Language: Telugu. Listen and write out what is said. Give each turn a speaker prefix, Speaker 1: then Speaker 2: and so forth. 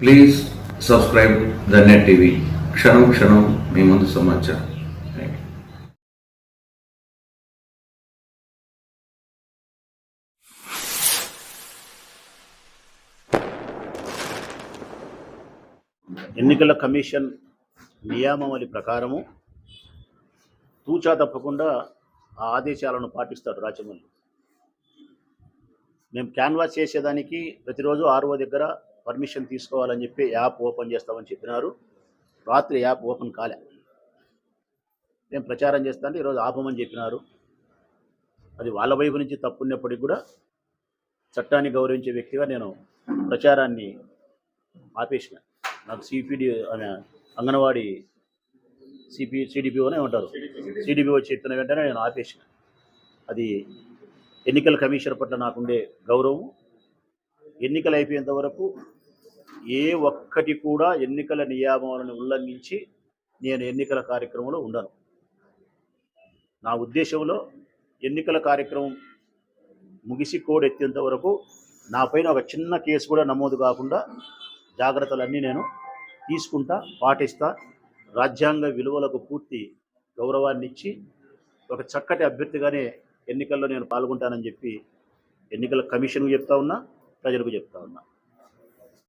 Speaker 1: Please subscribe the net TV క్షణం క్షణం మీ ముందు సమాచారం.
Speaker 2: ఎన్నికల కమిషన్ నియామావళి ప్రకారము తూచా తప్పకుండా ఆ ఆదేశాలను పాటిస్తాడు రాజమౌళి. మేము క్యాన్వాస్ చేసేదానికి ప్రతిరోజు ఆర్ఓ దగ్గర పర్మిషన్ తీసుకోవాలని చెప్పి యాప్ ఓపెన్ చేస్తామని చెప్పినారు. రాత్రి యాప్ ఓపెన్ కాలే. మేము ప్రచారం చేస్తా అంటే ఈరోజు ఆపమని చెప్పినారు. అది వాళ్ళ వైపు నుంచి తప్పున్నప్పటికీ కూడా చట్టాన్ని గౌరవించే వ్యక్తిగా నేను ప్రచారాన్ని ఆపేసిన. నాకు సిపిడి అనే అంగన్వాడీ సిపి సిడిపిఓనే ఉంటారు. సిడిపిఓ చెప్పిన వెంటనే నేను ఆపేసిన. అది ఎన్నికల కమిషన్ పట్ల నాకుండే గౌరవం. ఎన్నికలు అయిపోయేంత వరకు ఏ ఒక్కటి కూడా ఎన్నికల నియామాలను ఉల్లంఘించి నేను ఎన్నికల కార్యక్రమంలో ఉండను. నా ఉద్దేశంలో ఎన్నికల కార్యక్రమం ముగిసి కోడెత్తేంత వరకు నా పైన ఒక చిన్న కేసు కూడా నమోదు కాకుండా జాగ్రత్తలన్నీ నేను తీసుకుంటా పాటిస్తా. రాజ్యాంగ విలువలకు పూర్తి గౌరవాన్ని ఇచ్చి ఒక చక్కటి అభ్యర్థిగానే ఎన్నికల్లో నేను పాల్గొంటానని చెప్పి ఎన్నికల కమిషన్కు చెప్తా ఉన్నా ప్రజలకు చెప్తా ఉన్నా.